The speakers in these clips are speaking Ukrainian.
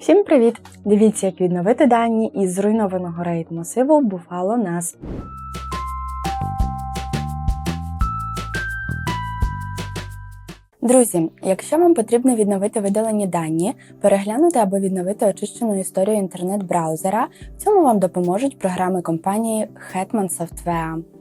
Всім привіт! Дивіться, як відновити дані із зруйнованого рейд масиву Buffalo NAS. Друзі, якщо вам потрібно відновити видалені дані, переглянути або відновити очищену історію інтернет-браузера, в цьому вам допоможуть програми компанії Hetman Software.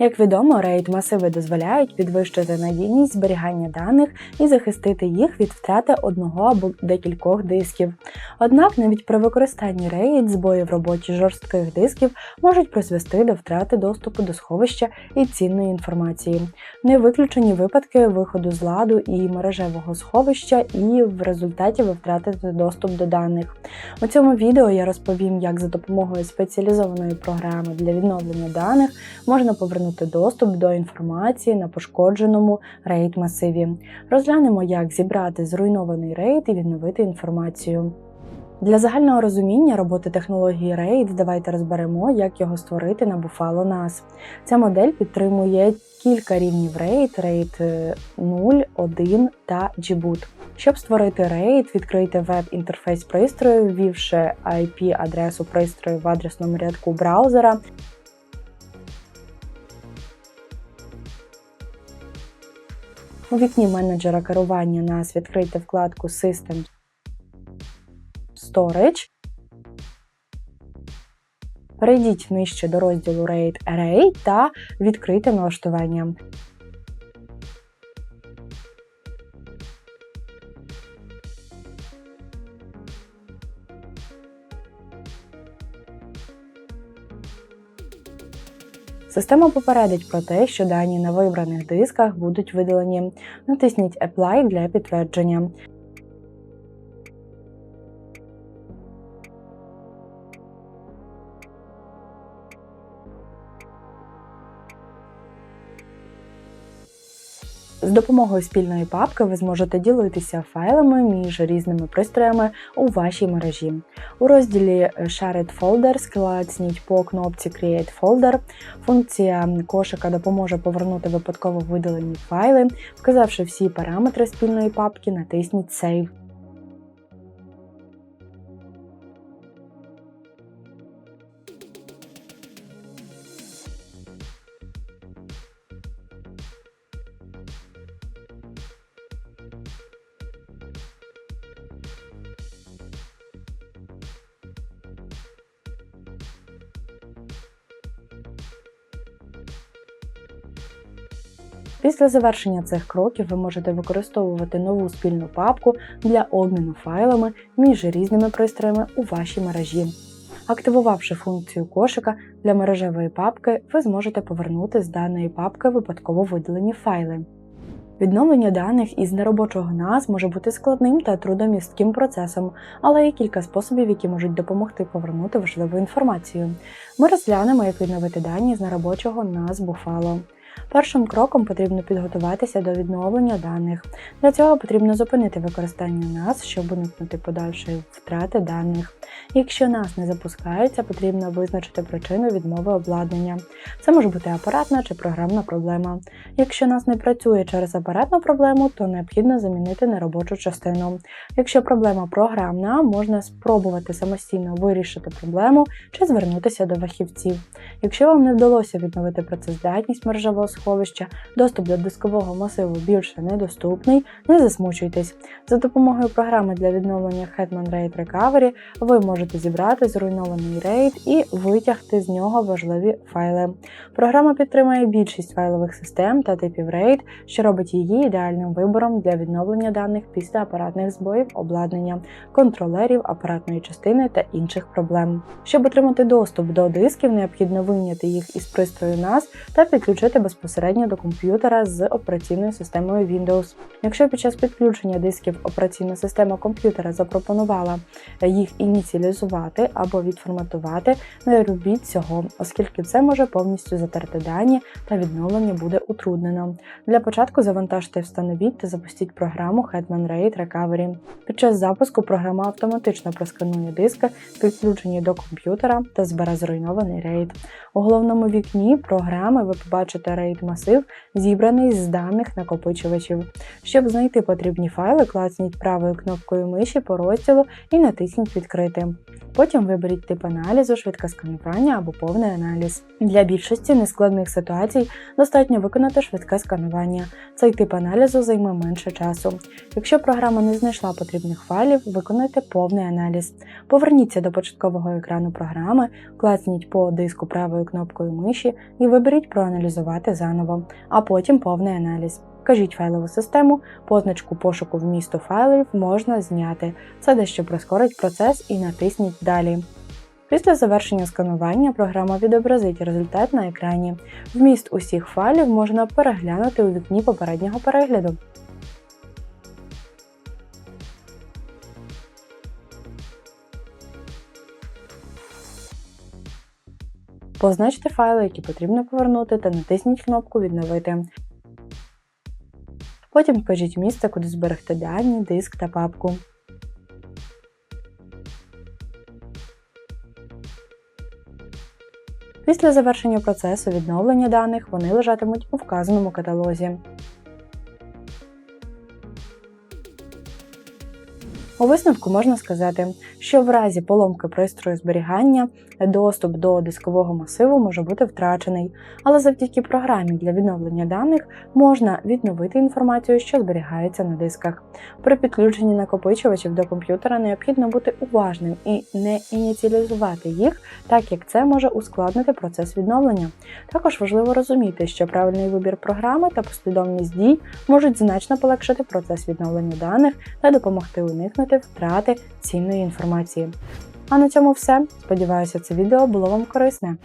Як відомо, рейд масиви дозволяють підвищити надійність зберігання даних і захистити їх від втрати одного або декількох дисків. Однак навіть при використанні RAID збої в роботі жорстких дисків можуть призвести до втрати доступу до сховища і цінної інформації. Не виключені випадки виходу з ладу і мережевого сховища, і в результаті ви втратите доступ до даних. У цьому відео я розповім, як за допомогою спеціалізованої програми для відновлення даних можна повернути доступ до інформації на пошкодженому RAID масиві. Розглянемо, як зібрати зруйнований RAID і відновити інформацію. Для загального розуміння роботи технології RAID давайте розберемо, як його створити на Buffalo NAS. Ця модель підтримує кілька рівнів RAID, RAID 0, 1 та GBoot. Щоб створити RAID, відкрийте веб-інтерфейс пристрою, ввівши IP-адресу пристрою в адресному рядку браузера. У вікні менеджера керування нас відкрийте вкладку System Storage. Перейдіть нижче до розділу RAID Array та відкрийте налаштування. Система попередить про те, що дані на вибраних дисках будуть видалені. Натисніть Apply для підтвердження. З допомогою спільної папки ви зможете ділитися файлами між різними пристроями у вашій мережі. У розділі Shared Folders клацніть по кнопці Create Folder. Функція кошика допоможе повернути випадково видалені файли. Вказавши всі параметри спільної папки, натисніть Save. Після завершення цих кроків ви можете використовувати нову спільну папку для обміну файлами між різними пристроями у вашій мережі. Активувавши функцію кошика для мережевої папки, ви зможете повернути з даної папки випадково видалені файли. Відновлення даних із неробочого NAS може бути складним та трудомістким процесом, але є кілька способів, які можуть допомогти повернути важливу інформацію. Ми розглянемо, як відновити дані з неробочого NAS Buffalo. Першим кроком потрібно підготуватися до відновлення даних. Для цього потрібно зупинити використання NAS, щоб уникнути подальшої втрати даних. Якщо NAS не запускається, потрібно визначити причину відмови обладнання. Це може бути апаратна чи програмна проблема. Якщо NAS не працює через апаратну проблему, то необхідно замінити неробочу частину. Якщо проблема програмна, можна спробувати самостійно вирішити проблему чи звернутися до фахівців. Якщо вам не вдалося відновити працездатність мережевого сховища, доступ до дискового масиву більше недоступний, не засмучуйтесь. За допомогою програми для відновлення Hetman RAID Recovery ви можете зібрати зруйнований RAID і витягти з нього важливі файли. Програма підтримує більшість файлових систем та типів RAID, що робить її ідеальним вибором для відновлення даних після апаратних збоїв, обладнання, контролерів, апаратної частини та інших проблем. Щоб отримати доступ до дисків, необхідно вийняти їх із пристрою NAS та підключити безпосередньо до комп'ютера з операційною системою Windows. Якщо під час підключення дисків операційна система комп'ютера запропонувала їх ініціалізувати або відформатувати, не робіть цього, оскільки це може повністю затерти дані та відновлення буде утруднено. Для початку завантажте, встановіть та запустіть програму Hetman RAID Recovery. Під час запуску програма автоматично просканує диски, підключені до комп'ютера та збере зруйнований RAID. У головному вікні програми ви побачите RAID масив, зібраний з даних накопичувачів. Щоб знайти потрібні файли, клацніть правою кнопкою миші по розділу і натисніть Відкрити. Потім виберіть тип аналізу, швидке сканування або повний аналіз. Для більшості нескладних ситуацій достатньо виконати швидке сканування. Цей тип аналізу займе менше часу. Якщо програма не знайшла потрібних файлів, виконайте повний аналіз. Поверніться до початкового екрану програми, клацніть по диску правою кнопкою миші і виберіть проаналізувати заново, а потім повний аналіз. Кажіть файлову систему, позначку пошуку вмісту файлів можна зняти. Це дещо прискорить процес і натисніть Далі. Після завершення сканування програма відобразить результат на екрані. Вміст усіх файлів можна переглянути у вікні попереднього перегляду. Позначте файли, які потрібно повернути, та натисніть кнопку Відновити. Потім вкажіть місце, куди зберегти дані, диск та папку. Після завершення процесу відновлення даних вони лежатимуть у вказаному каталозі. У висновку можна сказати, що в разі поломки пристрою зберігання доступ до дискового масиву може бути втрачений, але завдяки програмі для відновлення даних можна відновити інформацію, що зберігається на дисках. При підключенні накопичувачів до комп'ютера необхідно бути уважним і не ініціалізувати їх, так як це може ускладнити процес відновлення. Також важливо розуміти, що правильний вибір програми та послідовність дій можуть значно полегшити процес відновлення даних та допомогти уникнути втрати цінної інформації. А на цьому все. Сподіваюся, це відео було вам корисне.